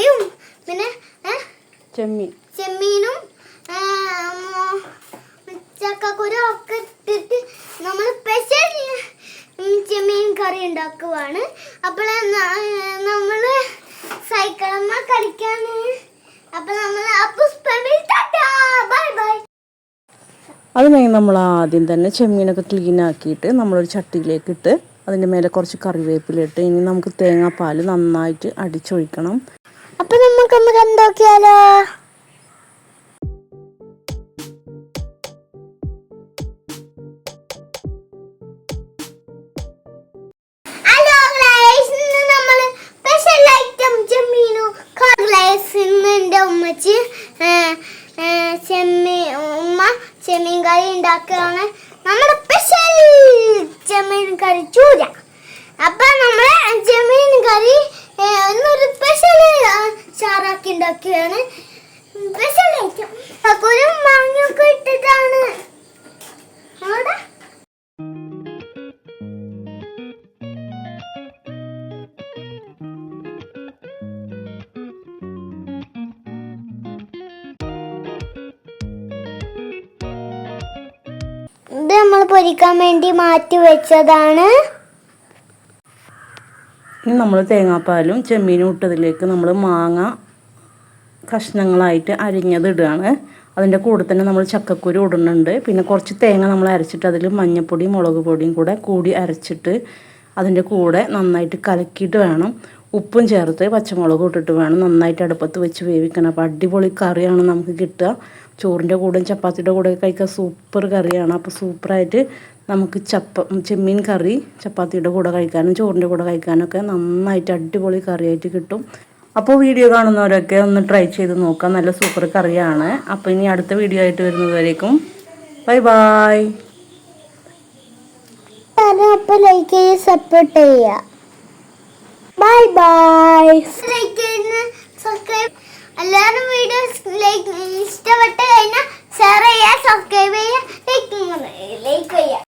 മോരും പിന്നെ ചെമ്മീൻ. ചെമ്മീനും ചക്കക്കുരും ഒക്കെ ഇട്ടിട്ട് നമ്മൾ സ്പെഷ്യൽ ചെമ്മീൻ കറി ഉണ്ടാക്കുവാണ്. അപ്പോൾ നമ്മൾ സൈക്കിളമ്മ കളിക്കാൻ അപ്പോൾ നമ്മൾ അപ്പോൾ ബൈ ബൈ. നമ്മൾ ആദ്യം തന്നെ ചെമ്മീനൊക്കെ ക്ലീനാക്കിയിട്ട് നമ്മളൊരു ചട്ടിയിലേക്ക് ഇട്ട് അതിന്റെ മേലെ കുറച്ച് കറിവേപ്പിലിട്ട് ഇനി നമുക്ക് തേങ്ങാപ്പാൽ നന്നായിട്ട് അടിച്ചൊഴിക്കണം. നമുക്കൊന്ന് കണ്ടോക്കിയാലോ. നോക്കിയാലോ ഉമ്മച്ചി ചെമ്മീൻ ഉമ്മ കറി നമ്മുടെ സ്പെഷ്യൽ കറി ചൂര. അപ്പൊ നമ്മൾ ചെമ്മീൻ കറി ഏ, ഇന്നൊരു സ്പെഷ്യൽ ചാറാക്കി ഉണ്ടാക്കുകയാണ് സ്പെഷ്യൽ ഐറ്റം മാങ്ങയൊക്കെ അവിടെ? ഇത് നമ്മൾ പൊരിക്കാൻ വേണ്ടി മാറ്റി വെച്ചതാണ്. ഇനി നമ്മൾ തേങ്ങാപ്പാലും ചെമ്മീനും ഇട്ടതിലേക്ക് നമ്മൾ മാങ്ങ കഷ്ണങ്ങളായിട്ട് അരിഞ്ഞത് ഇടുകയാണ്. അതിന്റെ കൂടെ തന്നെ നമ്മൾ ചക്കക്കുരു ഇടുന്നുണ്ട്. പിന്നെ കുറച്ച് തേങ്ങ നമ്മൾ അരച്ചിട്ട് അതിൽ മഞ്ഞൾപ്പൊടിയും മുളക് പൊടിയും കൂടെ കൂടി അരച്ചിട്ട് അതിന്റെ കൂടെ നന്നായിട്ട് കലക്കിയിട്ട് വേണം. ഉപ്പും ചേർത്ത് പച്ചമുളകും ഇട്ടിട്ട് വേണം നന്നായിട്ട് അടുപ്പത്ത് വെച്ച് വേവിക്കണം അപ്പോൾ അടിപൊളി കറിയാണ് നമുക്ക് കിട്ടുക. ചോറിന്റെ കൂടെയും ചപ്പാത്തിയുടെ കൂടെ കഴിക്കാൻ സൂപ്പർ കറിയാണ്. അപ്പോൾ സൂപ്പറായിട്ട് നമുക്ക് ചപ്പ ചെമ്മീൻ കറി ചപ്പാത്തിയുടെ കൂടെ കഴിക്കാനും ചോറിന്റെ കൂടെ കഴിക്കാനൊക്കെ നന്നായിട്ട് അടിപൊളി കറിയായിട്ട് കിട്ടും. അപ്പോൾ വീഡിയോ കാണുന്നവരൊക്കെ ഒന്ന് ട്രൈ ചെയ്ത് നോക്കാം. നല്ല സൂപ്പർ കറിയാണ്. അപ്പോൾ ഇനി അടുത്ത വീഡിയോ ആയിട്ട് വരുന്നതുവരേക്കും. ബൈ ബായ് അപ്പോൾ ലൈക്ക് ചെയ്ത് സപ്പോർട്ട് ചെയ്യുക ബൈ ബൈ ലൈക്ക് ചെയ്യുന്ന സബ്സ്ക്രൈബ് എല്ലാവരും വീഡിയോ ലൈക്ക് ഇഷ്ടപ്പെട്ട്